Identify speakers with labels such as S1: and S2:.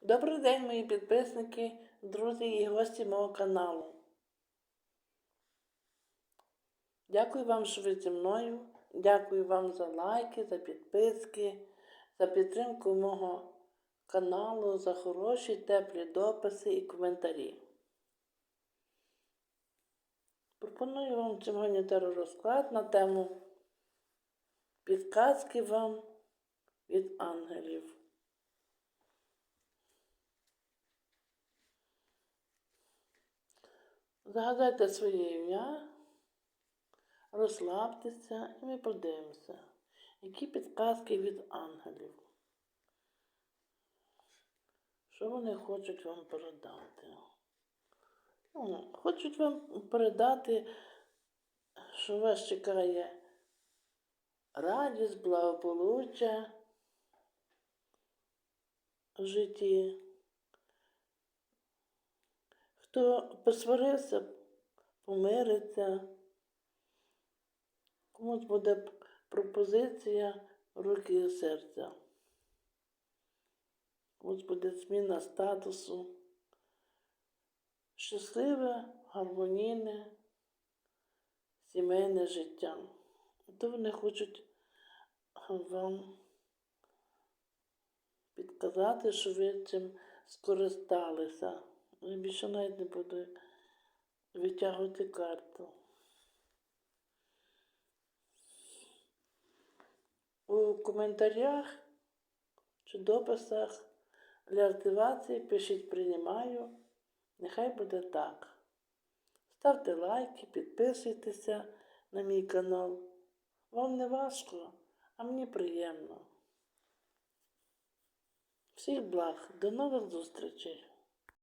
S1: Добрий день, мої підписники, друзі і гості мого каналу. Дякую вам, що ви зі мною. Дякую вам за лайки, за підписки, за підтримку мого каналу, за хороші теплі дописи і коментарі. Пропоную вам сьогодні теророзклад на тему підказки вам від ангелів. Загадайте своє ім'я, розслабтеся і ми подивимося, які підказки від ангелів. Що вони хочуть вам передати? Ну, хочуть вам передати, що вас чекає радість, благополуччя в житті. Хто посварився, помириться, комусь буде пропозиція руки і серця, комусь буде зміна статусу, щасливе, гармонійне сімейне життя. То вони хочуть вам підказати, що ви цим скористалися. Я більше навіть не буду витягувати карту. У коментарях чи дописах для активації пишіть приймаю. Нехай буде так. Ставте лайки, підписуйтеся на мій канал. Вам не важко, а мені приємно. Всіх благ, до нових зустрічей!